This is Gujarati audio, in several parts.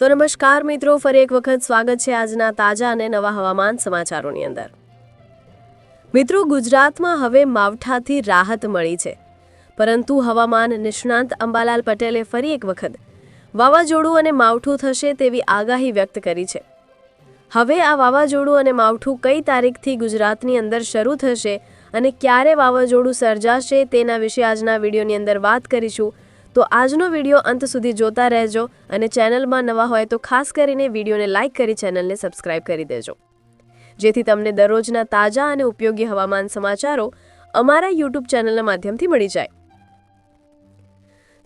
તો નમસ્કાર મિત્રો, ફરી એક વખત સ્વાગત છે આજના તાજા અને નવા હવામાન સમાચારોની અંદર. મિત્રો, ગુજરાતમાં હવે માવઠાથી રાહત મળી છે. પરંતુ હવામાન નિષ્ણાંત અંબાલાલ પટેલે ફરી એક વખત વાવાઝોડું અને માવઠું થશે તેવી આગાહી વ્યક્ત કરી છે. હવે આ વાવાઝોડું અને માવઠું કઈ તારીખથી ગુજરાતની અંદર શરૂ થશે અને ક્યારે વાવાઝોડું સર્જાશે તેના વિશે આજના વિડીયોની અંદર વાત કરીશું. તો આજનો વીડિયો અંત સુધી જોતા રહેજો અને ચેનલમાં નવા હોય તો ખાસ કરીને વિડીયોને લાઇક કરી ચેનલને સબસ્ક્રાઇબ કરી દેજો. જેથી તમને દરરોજના તાજા અને ઉપયોગી હવામાન સમાચારો અમારા યુટ્યુબ ચેનલના માધ્યમથી મળી જાય.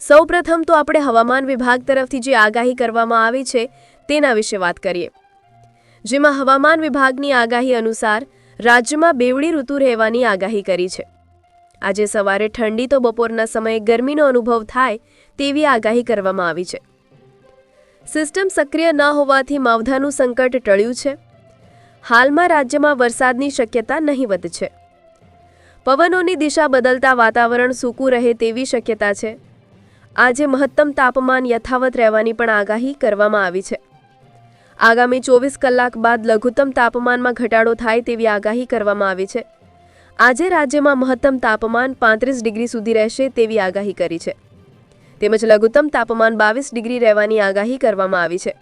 સૌપ્રથમ તો આપણે હવામાન વિભાગ તરફથી જે આગાહી કરવામાં આવી છે તેના વિશે વાત કરીએ. જેમાં હવામાન વિભાગની આગાહી અનુસાર રાજ્યમાં બેવડી ઋતુ રહેવાની આગાહી કરી છે. આજે સવારે ઠંડી તો બપોરના સમયે ગરમીનો અનુભવ થાય તેવી આગાહી કરવામાં આવી છે. સિસ્ટમ સક્રિય ન હોવાથી માવધાનું સંકટ ટળ્યું છે. હાલમાં રાજ્યમાં વરસાદની શક્યતા નહીવત છે. પવનોની દિશા બદલતા વાતાવરણ સૂકું રહે તેવી શક્યતા છે. આજે મહત્તમ તાપમાન યથાવત રહેવાની પણ આગાહી કરવામાં આવી છે. આગામી ચોવીસ કલાક બાદ લઘુત્તમ તાપમાનમાં ઘટાડો થાય તેવી આગાહી કરવામાં આવી છે. આજે રાજ્યમાં મહત્તમ તાપમાન પાંત્રીસ ડિગ્રી સુધી રહેશે તેવી આગાહી કરી છે. તેમજ લઘુત્તમ તાપમાન બાવીસ ડિગ્રી રહેવાની આગાહી કરવામાં આવી છે.